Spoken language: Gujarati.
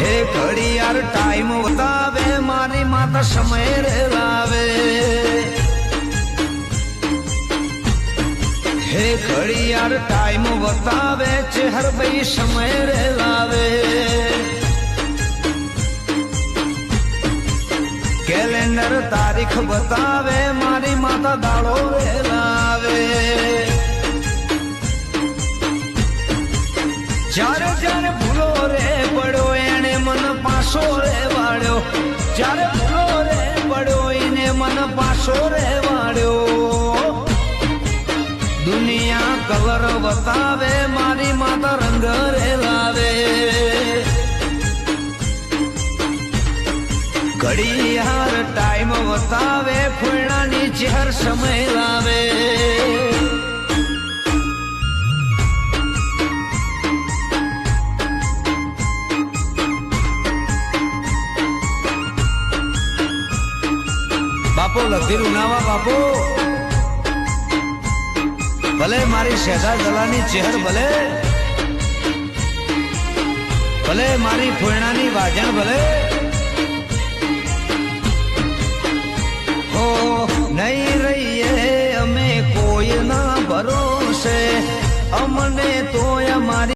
હે ઘડિયાળ ટાઈમ વધાવે, મારી માતા સમય રે લાવે હે ઘડિયાળ ટાઈમ બતાવે ચહેર ભાઈ સમય રે લાવે કેલેન્ડર તારીખ બતાવે, મારી માતા દાડો રે લાવે જ્યારે જ્યારે ભૂલો રે પડ્યો જ્યારે ભૂલો રે પડ્યો, એને મન પાછો રે દુનિયા કલર બતાવે, મારી માતા રંગ રે લાવે. ઘડિયાળ ટાઈમ બતાવે, ફૂલણાની ચહેર સમય લાવે. બાપુ, લધીરું નાવા બાપો. ભલે મારી શેઠા દલાની ચહેર ભલે ભલે મારી ફૂલણાની વાજણ ભલે. હો, નહીં રહીએ અમે કોઈના ભરોસે. અમને તો